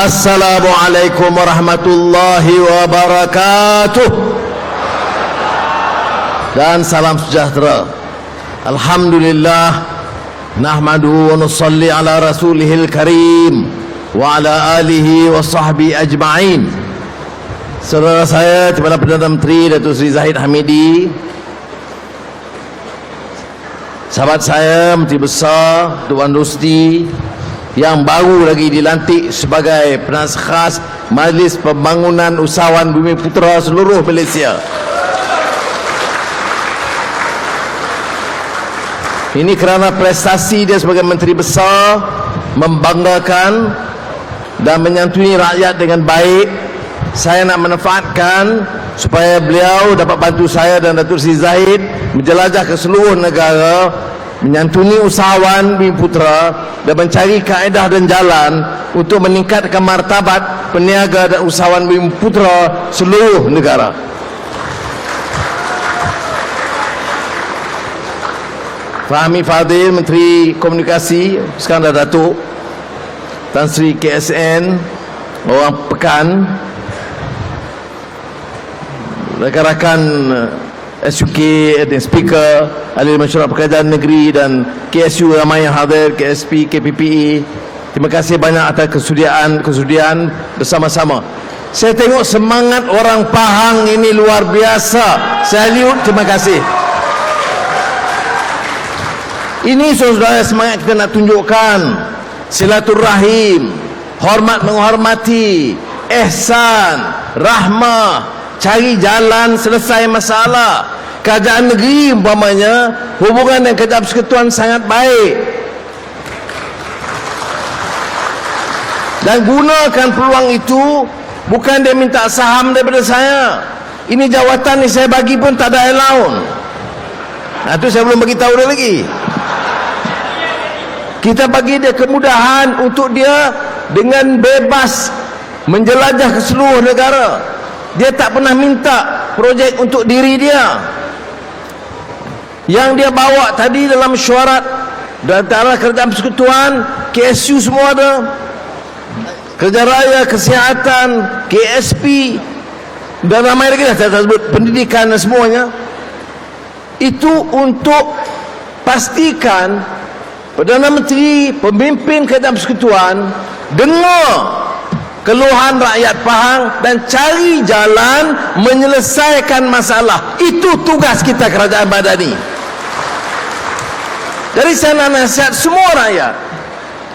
Assalamualaikum warahmatullahi wabarakatuh. Dan salam sejahtera. Alhamdulillah Nahmadu wa nusalli ala rasulihil karim Wa ala alihi wa sahbihi ajma'in. Saudara saya Kepala Perdana Menteri Datuk Seri Zahid Hamidi. Sahabat saya Menteri Besar Tuan Rusti yang baru lagi dilantik sebagai penas khas Majlis Pembangunan Usahawan Bumi Putera seluruh Malaysia. Ini kerana prestasi dia sebagai Menteri Besar membanggakan dan menyantuni rakyat dengan baik. Saya nak manfaatkan supaya beliau dapat bantu saya dan Datuk Seri Zahid menjelajah ke seluruh negara menyantuni usahawan Bumi Putera dan mencari kaedah dan jalan untuk meningkatkan martabat peniaga dan usahawan Bumi Putera seluruh negara. Fahmi Fadil Menteri Komunikasi sekarang dah Datuk Tan Sri KSN orang Pekan rakan-rakan SUK dan speaker ahli masyarakat pekerjaan negeri dan KSU ramai yang hadir KSP KPPE terima kasih banyak atas kesudiaan kesudian bersama-sama. Saya tengok semangat orang Pahang ini luar biasa. Saya lihat terima kasih. Ini saudara semangat kita nak tunjukkan. Silaturahim hormat menghormati ihsan rahmah cari jalan selesai masalah. Kerajaan negeri umpamanya hubungan dengan kerajaan persekutuan sangat baik. Dan gunakan peluang itu bukan dia minta saham daripada saya. Ini jawatan ni saya bagi pun tak ada allowance nah tu saya belum bagi tahu dia lagi. Kita bagi dia kemudahan untuk dia dengan bebas menjelajah ke seluruh negara dia tak pernah minta projek untuk diri dia. Yang dia bawa tadi dalam syuarat dan antara kerajaan persekutuan KSU semua ada. Kerja raya kesihatan KSP dan ramai lagi lah saya sebut pendidikan dan semuanya. Itu untuk pastikan Perdana Menteri pemimpin kerajaan persekutuan dengar keluhan rakyat Pahang dan cari jalan menyelesaikan masalah. Itu tugas kita kerajaan Madani dari sana nasihat semua rakyat.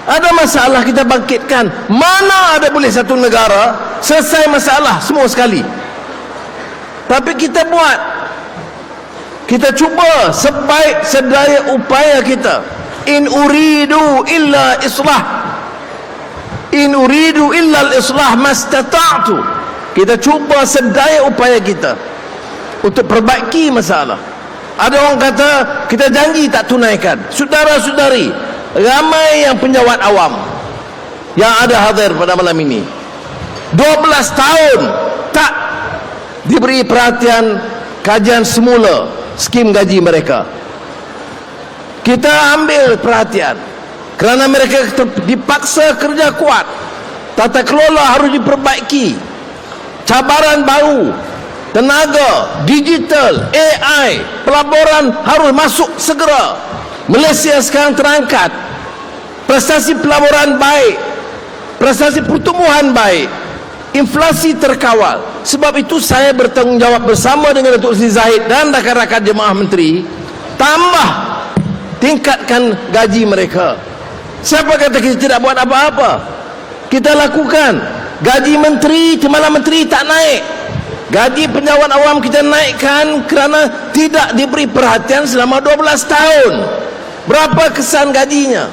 Ada masalah kita bangkitkan. Mana ada boleh satu negara selesai masalah semua sekali. Tapi kita buat. Kita cuba sebaik sedaya upaya kita. In uridu illa islah in uridu illa al-islah mastata'tu. Kita cuba sedaya upaya kita untuk perbaiki masalah. Ada orang kata kita janji tak tunaikan. Saudara-saudari ramai yang penjawat awam yang ada hadir pada malam ini. 12 tahun tak diberi perhatian kajian semula skim gaji mereka. Kita ambil perhatian kerana mereka dipaksa kerja kuat tata kelola harus diperbaiki. Cabaran baru tenaga digital AI pelaburan harus masuk segera. Malaysia sekarang terangkat. Prestasi pelaburan baik prestasi pertumbuhan baik inflasi terkawal. Sebab itu saya bertanggungjawab bersama dengan Datuk Sri Zahid dan rakan-rakan jemaah menteri tambah tingkatkan gaji mereka Siapa kata kita tidak buat apa-apa? Kita lakukan. Gaji menteri, cemala menteri tak naik. Gaji penjawat awam kita naikkan kerana tidak diberi perhatian selama 12 tahun. Berapa kesan gajinya?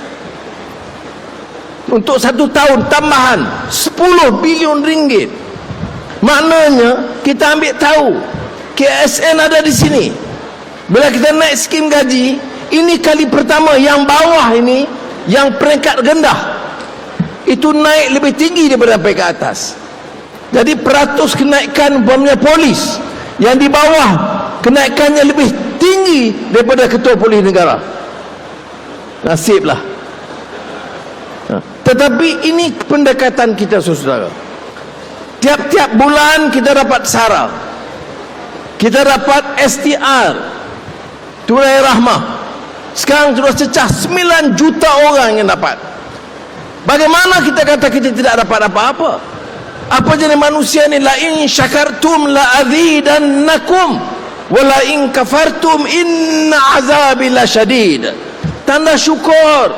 Untuk satu tahun tambahan 10 bilion ringgit. Maknanya kita ambil tahu KSN ada di sini. Bila kita naik skim gaji, ini kali pertama yang bawah ini yang peringkat rendah itu naik lebih tinggi daripada peringkat atas jadi peratus kenaikan umpamanya polis yang di bawah kenaikannya lebih tinggi daripada ketua polis negara nasiblah ha. Tetapi ini pendekatan kita saudara. Tiap-tiap bulan kita dapat SARA. Kita dapat STR. Tunai Rahmah. Sekarang sudah cecah 9 juta orang yang dapat. Bagaimana kita kata kita tidak dapat apa-apa? Apa jenis manusia ni? La in syakartum la azidannakum. Wa la in kafartum inna azabi la syadid. Tanda syukur.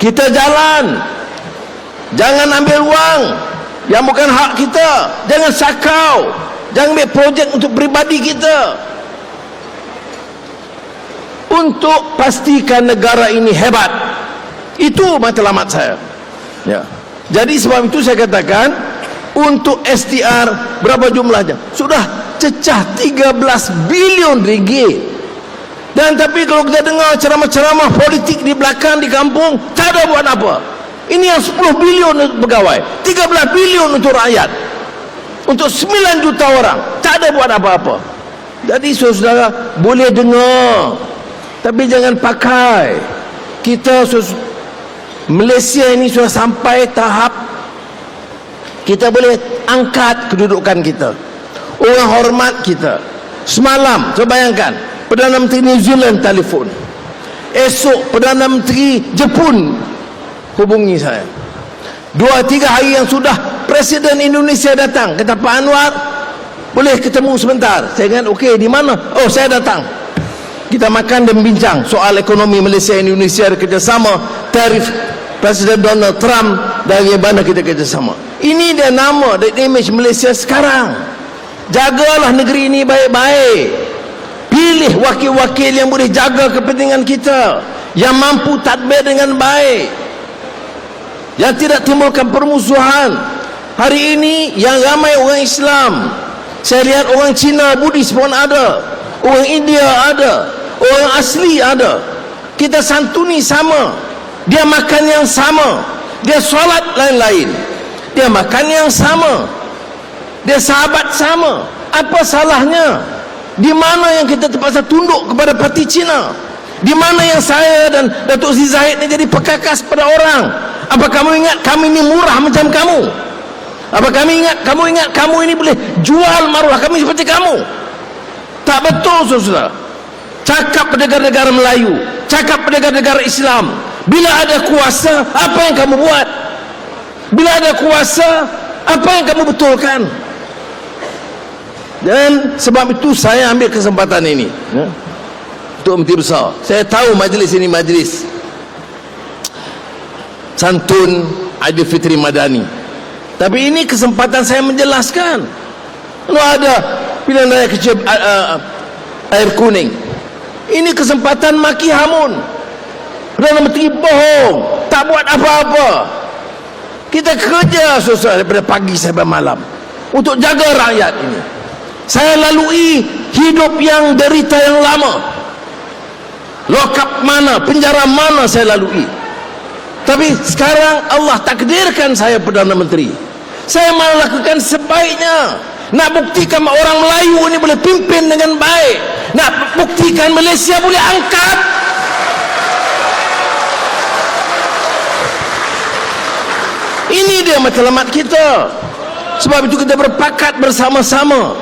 Kita jalan. Jangan ambil wang yang bukan hak kita jangan sakau jangan ambil projek untuk pribadi kita untuk pastikan negara ini hebat. Itu matlamat saya. Ya. Jadi sebab itu saya katakan untuk STR berapa jumlahnya? Sudah cecah 13 bilion ringgit. Dan tapi kalau kita dengar ceramah-ceramah politik di belakang di kampung tak ada buat apa. Ini yang 10 bilion untuk pegawai 13 bilion untuk rakyat. Untuk 9 juta orang tak ada buat apa-apa. Jadi saudara boleh dengar tapi jangan pakai. Kita Malaysia ini sudah sampai tahap kita boleh angkat kedudukan kita. Orang hormat kita. Semalam coba bayangkan Perdana Menteri New Zealand telefon. Esok Perdana Menteri Jepun hubungi saya. Dua tiga hari yang sudah Presiden Indonesia datang. Kata Pak Anwar boleh ketemu sebentar? Saya ingat okey di mana? Oh saya datang kita makan dan bincang soal ekonomi Malaysia Indonesia kerjasama tarif Presiden Donald Trump dan bagaimana kita kerjasama. Ini dia nama dan image Malaysia sekarang. Jagalah negeri ini baik-baik. Pilih wakil-wakil yang boleh jaga kepentingan kita yang mampu tadbir dengan baik yang tidak timbulkan permusuhan. Hari ini yang ramai orang Islam. Saya lihat orang Cina Buddhis pun ada orang India ada orang asli ada. Kita santuni sama. Dia makan yang sama. Dia solat lain-lain. Dia makan yang sama. Dia sahabat sama. Apa salahnya? Di mana yang kita terpaksa tunduk kepada parti Cina? Di mana yang saya dan Datuk Zee Zahid ni jadi pekakas pada orang? Apa kamu ingat kami ini murah macam kamu? Apa kami ingat kamu ingat kamu ini boleh jual maruah kami seperti kamu? Tak betul saudara cakap negara-negara Melayu cakap negara-negara Islam. Bila ada kuasa apa yang kamu buat? Bila ada kuasa apa yang kamu betulkan? Dan sebab itu saya ambil kesempatan ini ya, untuk menteri besar. Saya tahu majlis ini majlis. Santun Aidilfitri Madani. Tapi ini kesempatan saya menjelaskan. Kalau ada pilihan raya kecil uh, air kuning ini kesempatan maki hamun. Perdana Menteri bohong tak buat apa-apa. Kita kerja susah daripada pagi sampai malam untuk jaga rakyat ini. Saya lalui hidup yang derita yang lama. Lokap mana penjara mana saya lalui. Tapi sekarang Allah takdirkan saya Perdana Menteri. Saya malah lakukan sebaiknya nak buktikan orang Melayu ini boleh pimpin dengan baik. Nak buktikan Malaysia boleh angkat. Ini dia matlamat kita. Sebab itu kita berpakat bersama-sama.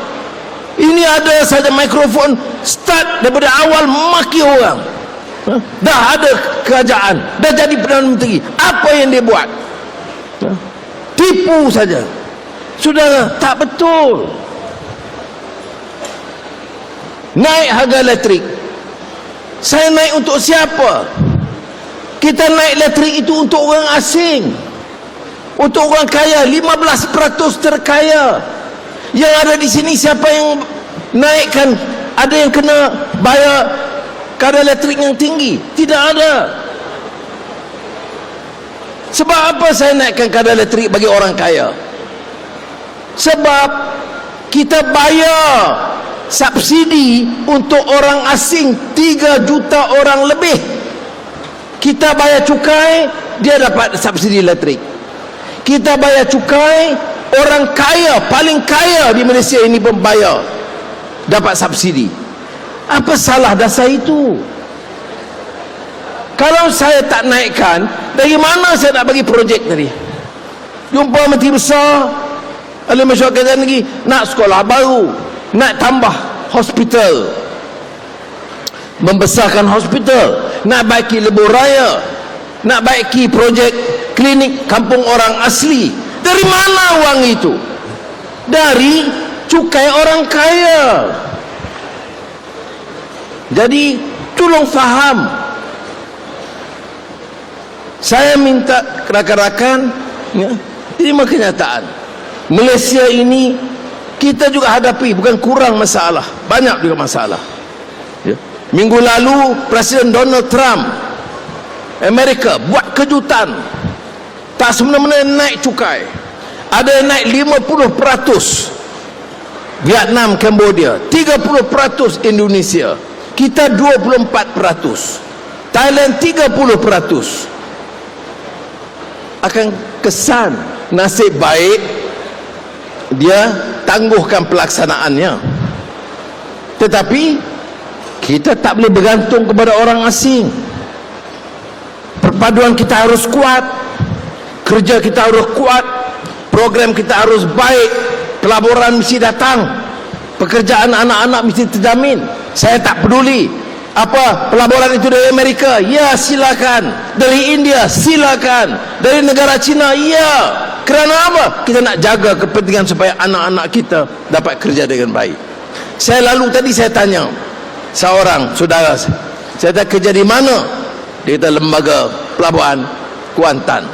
Ini ada saja mikrofon start daripada awal maki orang. Dah ada kerajaan. Dah jadi Perdana Menteri. Apa yang dia buat? Tipu saja sudah tak betul. Naik harga elektrik. Saya naik untuk siapa? Kita naik elektrik itu untuk orang asing. Untuk orang kaya 15% terkaya. Yang ada di sini siapa yang naikkan? Ada yang kena bayar kadar elektrik yang tinggi? Tidak ada. Sebab apa saya naikkan kadar elektrik bagi orang kaya sebab kita bayar subsidi untuk orang asing 3 juta orang lebih. Kita bayar cukai dia dapat subsidi elektrik. Kita bayar cukai orang kaya paling kaya di Malaysia ini pun bayar dapat subsidi. Apa salah dasar itu? Kalau saya tak naikkan dari mana saya nak bagi projek tadi? Jumpa menteri besar ahli masyarakat lagi nak sekolah baru nak tambah hospital. Membesarkan hospital nak baiki lebuh raya nak baiki projek klinik kampung orang asli. Dari mana uang itu? Dari cukai orang kaya. Jadi tolong faham. Saya minta rakan-rakan ya, terima kenyataan Malaysia ini kita juga hadapi bukan kurang masalah banyak juga masalah. Ya. minggu lalu Presiden Donald Trump Amerika buat kejutan. Tak semena-mena naik cukai. Ada yang naik 50% Vietnam, Cambodia 30% Indonesia. Kita 24% Thailand 30% akan kesan nasib baik dia tangguhkan pelaksanaannya. Tetapi kita tak boleh bergantung kepada orang asing. Perpaduan kita harus kuat kerja kita harus kuat program kita harus baik pelaburan mesti datang pekerjaan anak-anak mesti terjamin. Saya tak peduli apa pelaburan itu dari Amerika. Ya silakan. Dari India silakan. Dari negara Cina ya kerana apa? Kita nak jaga kepentingan supaya anak-anak kita dapat kerja dengan baik. Saya lalu tadi saya tanya seorang saudara saya saya tak kerja di mana? Dia kata lembaga pelabuhan Kuantan.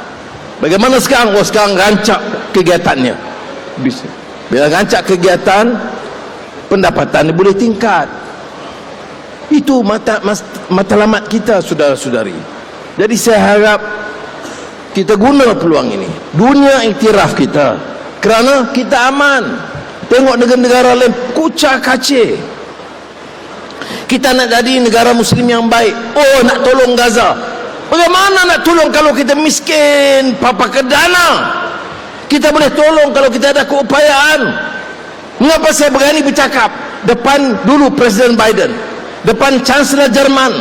Bagaimana sekarang? Oh sekarang rancak kegiatannya. Bila rancak kegiatan pendapatan boleh tingkat. Itu mata matlamat kita saudara-saudari. Jadi saya harap kita guna peluang ini. Dunia iktiraf kita. Kerana kita aman. Tengok negara-negara lain kucak kacir. Kita nak jadi negara muslim yang baik. Oh nak tolong Gaza. Bagaimana nak tolong kalau kita miskin? Papa kedana kita boleh tolong kalau kita ada keupayaan. Mengapa saya berani bercakap? Depan dulu Presiden Biden. Depan Chancellor Jerman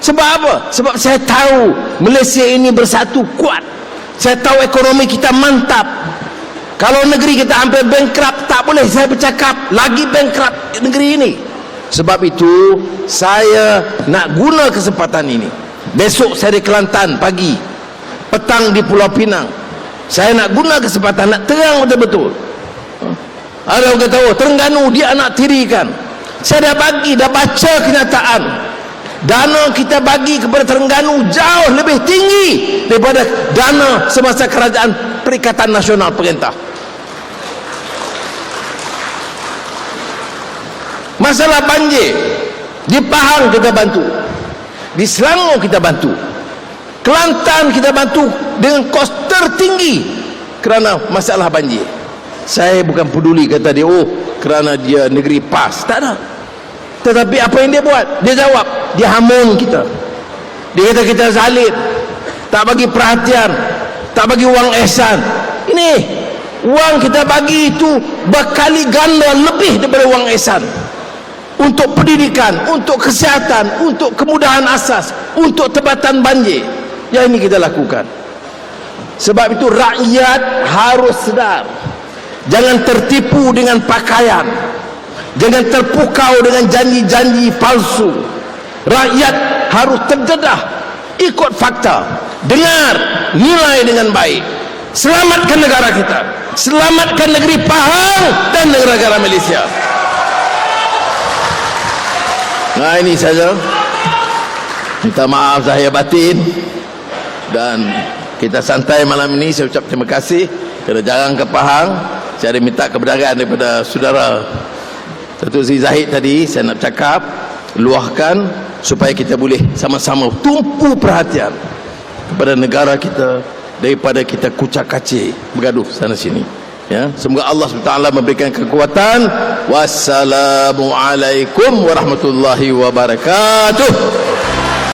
sebab apa? sebab saya tahu Malaysia ini bersatu kuat. Saya tahu ekonomi kita mantap. Kalau negeri kita hampir bankrupt tak boleh saya bercakap lagi bankrupt negeri ini. Sebab itu saya nak guna kesempatan ini. Besok saya di Kelantan pagi petang di Pulau Pinang. Saya nak guna kesempatan nak terang betul-betul. Ada orang kata oh Terengganu dia anak tirikan. Saya dah bagi dah baca kenyataan dana kita bagi kepada Terengganu jauh lebih tinggi daripada dana semasa kerajaan Perikatan Nasional Perintah masalah banjir di Pahang kita bantu di Selangor kita bantu Kelantan kita bantu dengan kos tertinggi kerana masalah banjir. Saya bukan peduli kata dia oh kerana dia negeri PAS. Tak ada. Tetapi apa yang dia buat? Dia jawab dia hamun kita. Dia kata kita zalim. Tak bagi perhatian. Tak bagi wang ehsan ini wang kita bagi itu berkali ganda lebih daripada wang ehsan untuk pendidikan, untuk kesihatan, untuk kemudahan asas, untuk tebatan banjir. Yang ini kita lakukan. Sebab itu rakyat harus sedar. Jangan tertipu dengan pakaian. Jangan terpukau dengan janji-janji palsu rakyat harus terdedah ikut fakta dengar nilai dengan baik. Selamatkan negara kita selamatkan negeri Pahang dan negara-negara Malaysia. Nah ini saja. Minta maaf saya batin. Dan kita santai malam ini. Saya ucap terima kasih kerana jarang ke Pahang. Saya ada minta kebenaran daripada saudara Datuk Sri Zahid tadi. Saya nak cakap luahkan supaya kita boleh sama-sama tumpu perhatian kepada negara kita daripada kita kucak kacir bergaduh sana sini. Ya semoga Allah SWT memberikan kekuatan. Wassalamualaikum warahmatullahi wabarakatuh